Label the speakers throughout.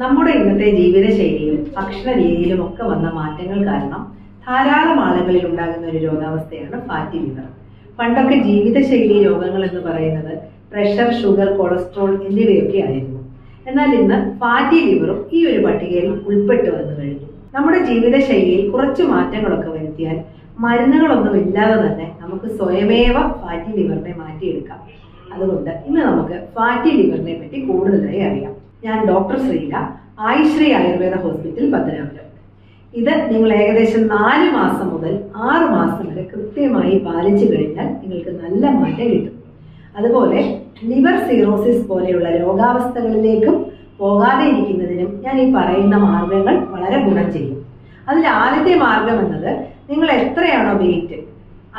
Speaker 1: നമ്മുടെ ഇന്നത്തെ ജീവിതശൈലിയും ഭക്ഷണ രീതിയിലും ഒക്കെ വന്ന മാറ്റങ്ങൾ കാരണം ധാരാളം ആളുകളിൽ ഉണ്ടാകുന്ന ഒരു രോഗാവസ്ഥയാണ് ഫാറ്റി ലിവർ പണ്ടൊക്കെ ജീവിതശൈലി രോഗങ്ങൾ എന്ന് പറയുന്നത് പ്രഷർ ഷുഗർ കൊളസ്ട്രോൾ എന്നിവയൊക്കെ ആയിരുന്നു. എന്നാൽ ഇന്ന് ഫാറ്റി ലിവറും ഈ ഒരു പട്ടികയിൽ ഉൾപ്പെട്ടു വന്നു കഴിഞ്ഞു. നമ്മുടെ ജീവിതശൈലിയിൽ കുറച്ച് മാറ്റങ്ങളൊക്കെ വരുത്തിയാൽ മരുന്നുകളൊന്നും ഇല്ലാതെ തന്നെ നമുക്ക് സ്വയമേവ ഫാറ്റി ലിവറിനെ മാറ്റിയെടുക്കാം. അതുകൊണ്ട് ഇന്ന് നമുക്ക് ഫാറ്റി ലിവറിനെ പറ്റി കൂടുതലായി അറിയാം. ഞാൻ ഡോക്ടർ ശ്രീല ആയുശ്രീ ആയുർവേദ ഹോസ്പിറ്റൽ പത്തനാപുരം ഇത് നിങ്ങൾ ഏകദേശം നാല് മാസം മുതൽ ആറ് മാസം വരെ കൃത്യമായി പാലിച്ചു കഴിഞ്ഞാൽ നിങ്ങൾക്ക് നല്ല മാറ്റം കിട്ടും. അതുപോലെ ലിവർ സീറോസിസ് പോലെയുള്ള രോഗാവസ്ഥകളിലേക്കും പോകാതെ ഇരിക്കുന്നതിനും ഞാൻ ഈ പറയുന്ന മാർഗങ്ങൾ വളരെ ഗുണം ചെയ്യും. അതിൽ ആദ്യത്തെ മാർഗം എന്നത് നിങ്ങൾ എത്രയാണോ വെയിറ്റ്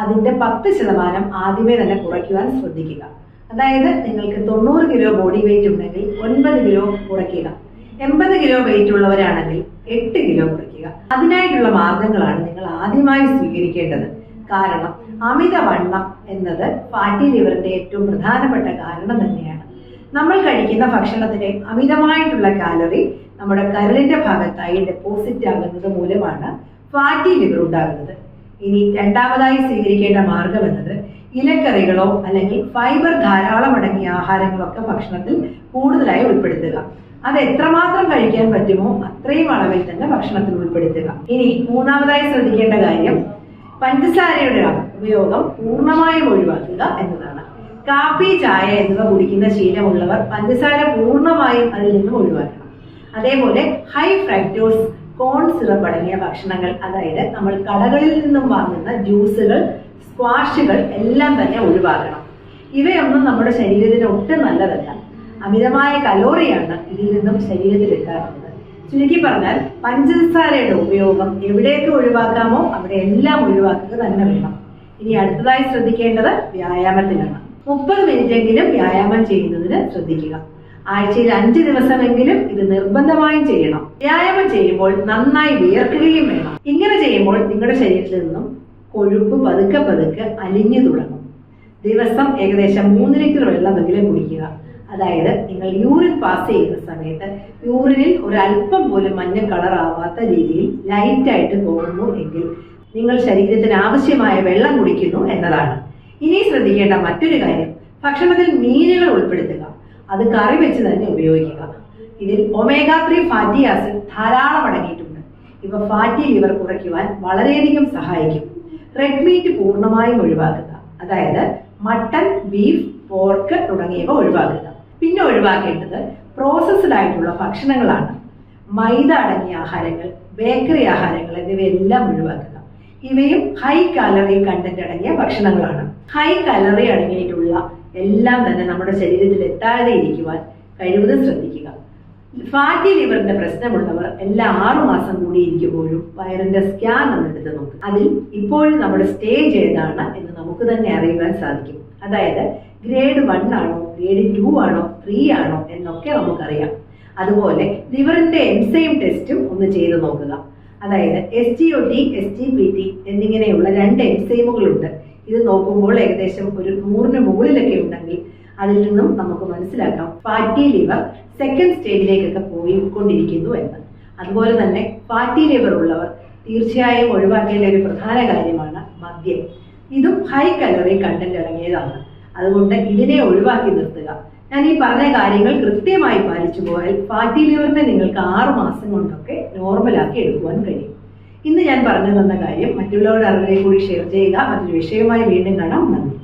Speaker 1: അതിന്റെ പത്ത് ശതമാനം ആദ്യമേ തന്നെ കുറയ്ക്കുവാൻ ശ്രദ്ധിക്കുക. അതായത് നിങ്ങൾക്ക് തൊണ്ണൂറ് കിലോ ബോഡി വെയിറ്റ് ഉണ്ടെങ്കിൽ ഒൻപത് കിലോ കുറയ്ക്കുക. എൺപത് കിലോ വെയിറ്റ് ഉള്ളവരാണെങ്കിൽ എട്ട് കിലോ കുറയ്ക്കുക. അതിനായിട്ടുള്ള മാർഗങ്ങളാണ് നിങ്ങൾ ആദ്യമായി സ്വീകരിക്കേണ്ടത്. കാരണം അമിതവണ്ണം എന്നത് ഫാറ്റി ലിവറിന്റെ ഏറ്റവും പ്രധാനപ്പെട്ട കാരണം തന്നെയാണ്. നമ്മൾ കഴിക്കുന്ന ഭക്ഷണത്തിലെ അമിതമായിട്ടുള്ള കാലറി നമ്മുടെ കരളിന്റെ ഭാഗത്തായി ഡെപ്പോസിറ്റ് ആകുന്നത് മൂലമാണ് ഫാറ്റി ലിവർ ഉണ്ടാകുന്നത്. ഇനി രണ്ടാമതായി സ്വീകരിക്കേണ്ട മാർഗം എന്നത് ഇലക്കറികളോ അല്ലെങ്കിൽ ഫൈബർ ധാരാളം അടങ്ങിയ ആഹാരങ്ങളൊക്കെ ഭക്ഷണത്തിൽ കൂടുതലായി ഉൾപ്പെടുത്തുക. അത് എത്രമാത്രം കഴിക്കാൻ പറ്റുമോ അത്രയും അളവിൽ തന്നെ ഭക്ഷണത്തിൽ ഉൾപ്പെടുത്തുക. ഇനി മൂന്നാമതായി ശ്രദ്ധിക്കേണ്ട കാര്യം പഞ്ചസാരയുടെ ഉപയോഗം പൂർണമായും ഒഴിവാക്കുക എന്നതാണ്. കാപ്പി ചായ എന്നിവ കുടിക്കുന്ന ശീലമുള്ളവർ പഞ്ചസാര പൂർണമായും അതിൽ നിന്നും ഒഴിവാക്കണം. അതേപോലെ ഹൈ ഫ്രക്ടോസ് കോൺ സിറപ്പ് അടങ്ങിയ ഭക്ഷണങ്ങൾ അതായത് നമ്മൾ കടകളിൽ നിന്നും വാങ്ങുന്ന ജ്യൂസുകൾ സ്ക്വാഷുകൾ എല്ലാം തന്നെ ഒഴിവാക്കണം. ഇവയൊന്നും നമ്മുടെ ശരീരത്തിന് ഒട്ടും നല്ലതല്ല. അമിതമായ കലോറിയാണ് ഇതിൽ നിന്നും ശരീരത്തിൽ എത്താറുള്ളത് ചുരുക്കി പറഞ്ഞാൽ പഞ്ചസാരയുടെ ഉപയോഗം എവിടെയൊക്കെ ഒഴിവാക്കാമോ അവിടെ എല്ലാം ഒഴിവാക്കുക തന്നെ വേണം. ഇനി അടുത്തതായി ശ്രദ്ധിക്കേണ്ടത് വ്യായാമത്തിലാണ്. മുപ്പത് മിനിറ്റെങ്കിലും വ്യായാമം ചെയ്യുന്നതിന് ശ്രദ്ധിക്കുക. ആഴ്ചയിൽ അഞ്ച് ദിവസമെങ്കിലും ഇത് നിർബന്ധമായും ചെയ്യണം. വ്യായാമം ചെയ്യുമ്പോൾ നന്നായി വിയർക്കുകയും വേണം. ഇങ്ങനെ ചെയ്യുമ്പോൾ നിങ്ങളുടെ ശരീരത്തിൽ നിന്നും കൊഴുപ്പ് പതുക്കെ പതുക്കെ അലിഞ്ഞു തുടങ്ങും. ദിവസം ഏകദേശം മൂന്ന് ലിറ്റർ വെള്ളമെങ്കിലും കുടിക്കുക. അതായത് നിങ്ങൾ യൂറിൻ പാസ് ചെയ്യുന്ന സമയത്ത് യൂറിനിൽ ഒരല്പം പോലും മഞ്ഞ കളർ ആവാത്ത രീതിയിൽ ലൈറ്റായിട്ട് പോകുന്നു എങ്കിൽ നിങ്ങൾ ശരീരത്തിന് ആവശ്യമായ വെള്ളം കുടിക്കുന്നു എന്നതാണ്. ഇനി ശ്രദ്ധിക്കേണ്ട മറ്റൊരു കാര്യം ഭക്ഷണത്തിൽ മീനുകൾ ഉൾപ്പെടുത്തുക. അത് കറി വെച്ച് തന്നെ ഉപയോഗിക്കുക. ഇതിൽ ഒമേഗ ത്രീ ഫാറ്റി ആസിഡ് ധാരാളം അടങ്ങിയിട്ടുണ്ട്. ഇവ ഫാറ്റി ലിവർ കുറയ്ക്കുവാൻ വളരെയധികം സഹായിക്കും. റെഡ് മീറ്റ് പൂർണമായും ഒഴിവാക്കുക. അതായത് മട്ടൺ ബീഫ് പോർക്ക് തുടങ്ങിയവ ഒഴിവാക്കുക. പിന്നെ ഒഴിവാക്കേണ്ടത് പ്രോസസ്ഡ് ആയിട്ടുള്ള ഭക്ഷണങ്ങളാണ്. മൈദ അടങ്ങിയ ആഹാരങ്ങൾ ബേക്കറി ആഹാരങ്ങൾ എന്നിവയെല്ലാം ഒഴിവാക്കുക. ഇവയും ഹൈ കാലറി കണ്ടന്റ് അടങ്ങിയ ഭക്ഷണങ്ങളാണ്. ഹൈ കാലറി അടങ്ങിയിട്ടുള്ള എല്ലാം തന്നെ നമ്മുടെ ശരീരത്തിൽ എത്താതെ ഇരിക്കുവാൻ കഴിവതും ശ്രദ്ധിക്കുക. ഫാറ്റി ലിവറിന്റെ പ്രശ്നമുള്ളവർ എല്ലാ ആറു മാസം കൂടി ഇരിക്കുമ്പോഴും വയറിന്റെ സ്കാൻ ഒന്ന് എടുത്ത് നോക്കും. അതിൽ ഇപ്പോഴും നമ്മുടെ സ്റ്റേജ് ഏതാണ് എന്ന് നമുക്ക് തന്നെ അറിയുവാൻ സാധിക്കും. അതായത് ഗ്രേഡ് വൺ ആണോ ഗ്രേഡ് ടു ആണോ ത്രീ ആണോ എന്നൊക്കെ നമുക്കറിയാം. അതുപോലെ ലിവറിന്റെ എൻസൈം ടെസ്റ്റും ഒന്ന് ചെയ്തു നോക്കുക. അതായത് S G O T S T P T എന്നിങ്ങനെയുള്ള രണ്ട് എൻസൈമുകളുണ്ട്. ഇത് നോക്കുമ്പോൾ ഏകദേശം ഒരു നൂറിന് മുകളിലൊക്കെ ഉണ്ടെങ്കിൽ അതിൽ നിന്നും നമുക്ക് മനസ്സിലാക്കാം. ഫാറ്റി ലിവർ സെക്കൻഡ് സ്റ്റേജിലേക്കൊക്കെ പോയി കൊണ്ടിരിക്കുന്നു എന്ന്. അതുപോലെ തന്നെ ഫാറ്റി ലിവർ ഉള്ളവർ തീർച്ചയായും ഒഴിവാക്കേണ്ട ഒരു പ്രധാന കാര്യമാണ് മദ്യം. ഇതും ഹൈ കലറി കണ്ടന്റ് അടങ്ങിയതാണ് അതുകൊണ്ട് ഇതിനെ ഒഴിവാക്കി നിർത്തുക. ഞാൻ ഈ പറഞ്ഞ കാര്യങ്ങൾ കൃത്യമായി പാലിച്ചു പോയാൽ ഫാറ്റി ലിവറിനെ നിങ്ങൾക്ക് ആറു മാസം കൊണ്ടൊക്കെ നോർമലാക്കി എടുക്കുവാൻ കഴിയും. ഇന്ന് ഞാൻ പറഞ്ഞു തന്ന കാര്യം മറ്റുള്ളവരുടെ അറിവിനെ കൂടി ഷെയർ ചെയ്യുക. മറ്റൊരു വിഷയമായി വീണ്ടും കാണാം. നന്ദി.